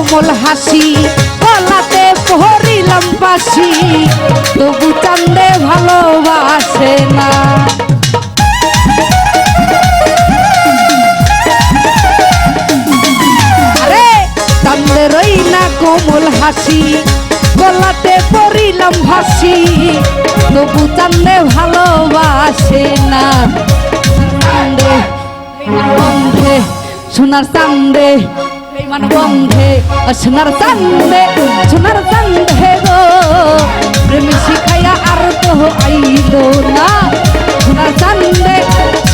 কোমল হাসি, গলাতে পহরিলাম বাসি তবু চান্দে ভালোবাসে না। চান্দে রই না কোমল হাসি, গলাতে পরিলাম ভাসি তবু চান্দে ভালোবাসে না। চান্দে, সোনার চান্দে বেমান বন্ধে সোনার চান্দে সোনার চান্দে গো। প্রেম শিখাইয়া আর তো আইল না। সোনার চান্দে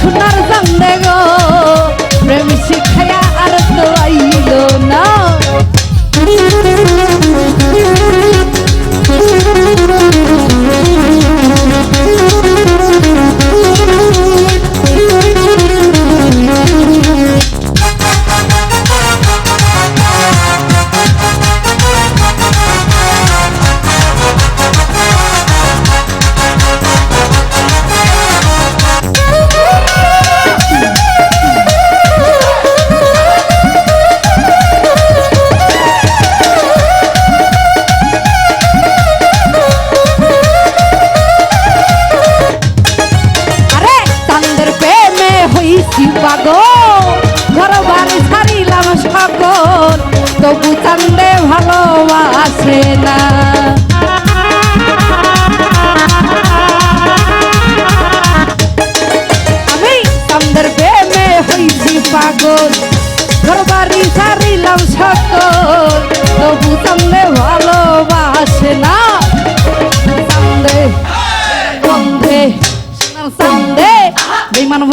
সোনার চান্দে গো। প্রেম শিখাইয়া আর তো আইল না। সকল তবু চান্দে ভালোবাসে না। আমি চান্দের প্রেমে পাগল ছাড়িলাম সকল তবু চান্দে ভালোবাসে না। চান্দে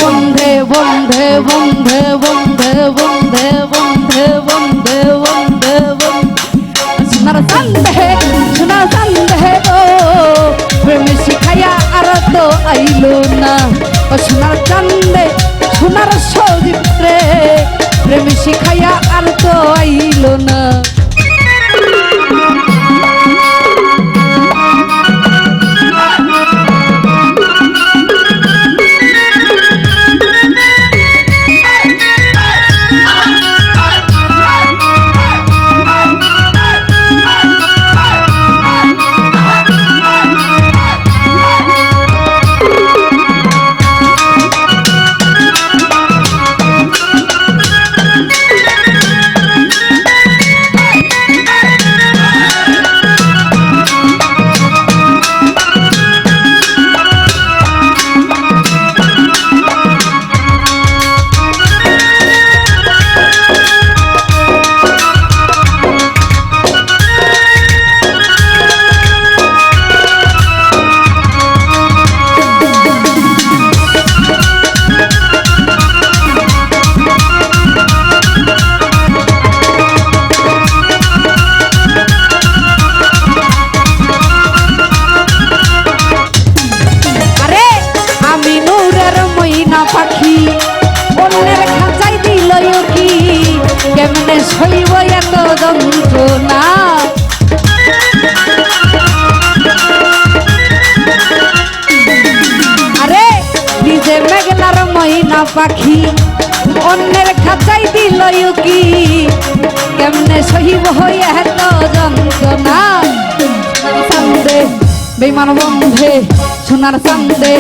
বন্ধে বন্ধে বন্ধে বন্ধে। মেঘলার মইনা পাখি অন্যের খাঁচাই দিল কি কেমনে সহিব হইয়া এত যন্ত্রণা চান্দে বেমান বন্ধে সোনার চান্দে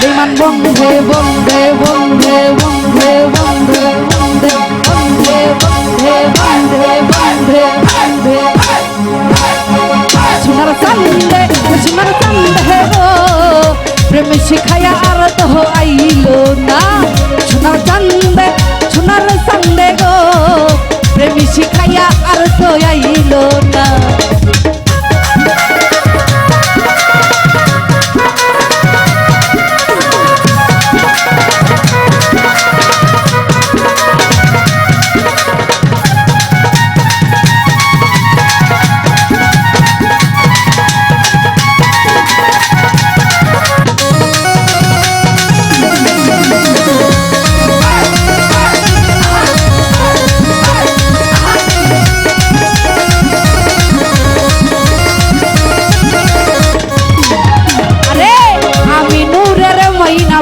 বেমান বন্ধে বন্ধে বন্ধে বন্ধে বন্ধে বন্ধে বন্ধে বন্ধে বন্ধে বন্ধে বন্ধে সোনার চান্দে সোনার চান্দে গো প্রেম শিখাইয়া আর তো শিখাইয়া আর তো আইলো না।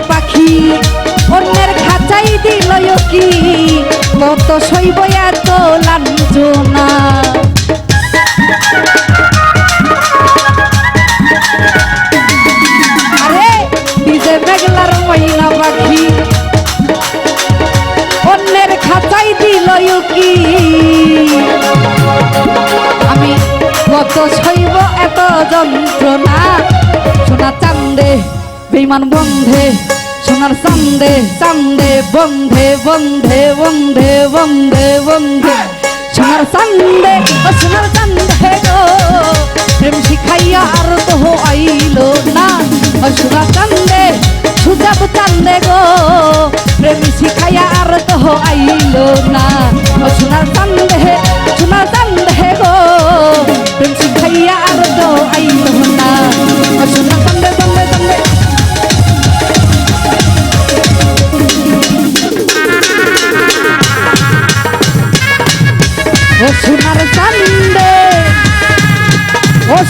পাখি অন্যের খাঁচাই দিল কি? কত শৈব এত লাঞ্জনা আরে নিজে মেঘলার পাখি অন্যের খাঁচাই দিল কি? আমি কত শৈব এত যন্ত্রণা। সোনা চান্দে বেইমান বন্ধে, সোনার চান্দে চান্দে, বন্ধে বন্ধে বন্ধে বন্ধে বন্ধে। সোনার চান্দে, ও সোনার চান্দে গো, প্রেম শিখাইয়া আর তো আইলো না। ও সোনার চান্দে, সুজাব চান্দে গো, প্রেম শিখাইয়া আর তো আইলো না। ও সোনার চান্দে সোনার চান্দে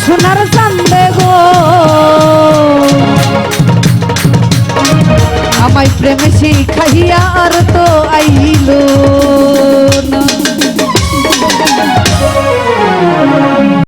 সোনার চান্দে গো। আমায় প্রেমে শিখাইয়া আর তো আইল না।